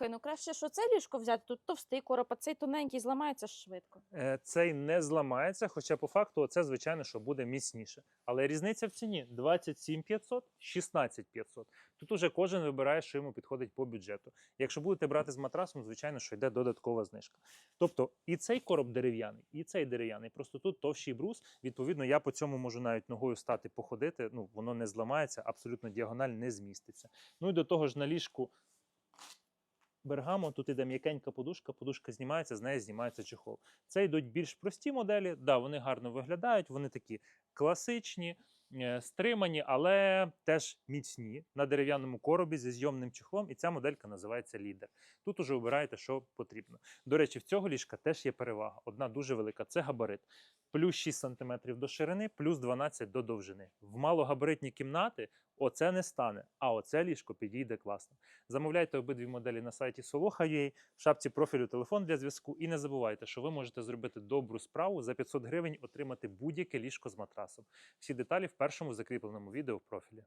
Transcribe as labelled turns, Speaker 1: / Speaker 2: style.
Speaker 1: Слухай, ну краще, що це ліжко взяти, тут товстий короб, а цей тоненький зламається швидко.
Speaker 2: Е, Цей не зламається, хоча по факту це, звичайно, що буде міцніше. Але різниця в ціні 27 500, 16 500. Тут уже кожен вибирає, що йому підходить по бюджету. Якщо будете брати з матрасом, звичайно, що йде додаткова знижка. Тобто і цей короб дерев'яний, і цей дерев'яний. Просто тут товщий брус. Відповідно, я по цьому можу навіть ногою стати походити. Ну, воно не зламається, абсолютно діагональ не зміститься. Ну і до того ж на ліжку Бергамо, тут іде м'якенька подушка, подушка знімається, з неї знімається чехол. Це йдуть більш прості моделі. Да, вони гарно виглядають, вони такі класичні, е, стримані, але теж міцні на дерев'яному коробі зі зйомним чехлом. І ця моделька називається лідер. Тут уже обираєте, що потрібно. До речі, в цього ліжка теж є перевага. Одна дуже велика це габарит. Плюс 6 см до ширини, плюс 12 до довжини. В малогабаритні кімнати оце не стане, а оце ліжко підійде класно. Замовляйте обидві моделі на сайті Soloha.ua, в шапці профілю телефон для зв'язку. І не забувайте, що ви можете зробити добру справу за 500 гривень отримати будь-яке ліжко з матрасом. Всі деталі в першому закріпленому відео в профілі.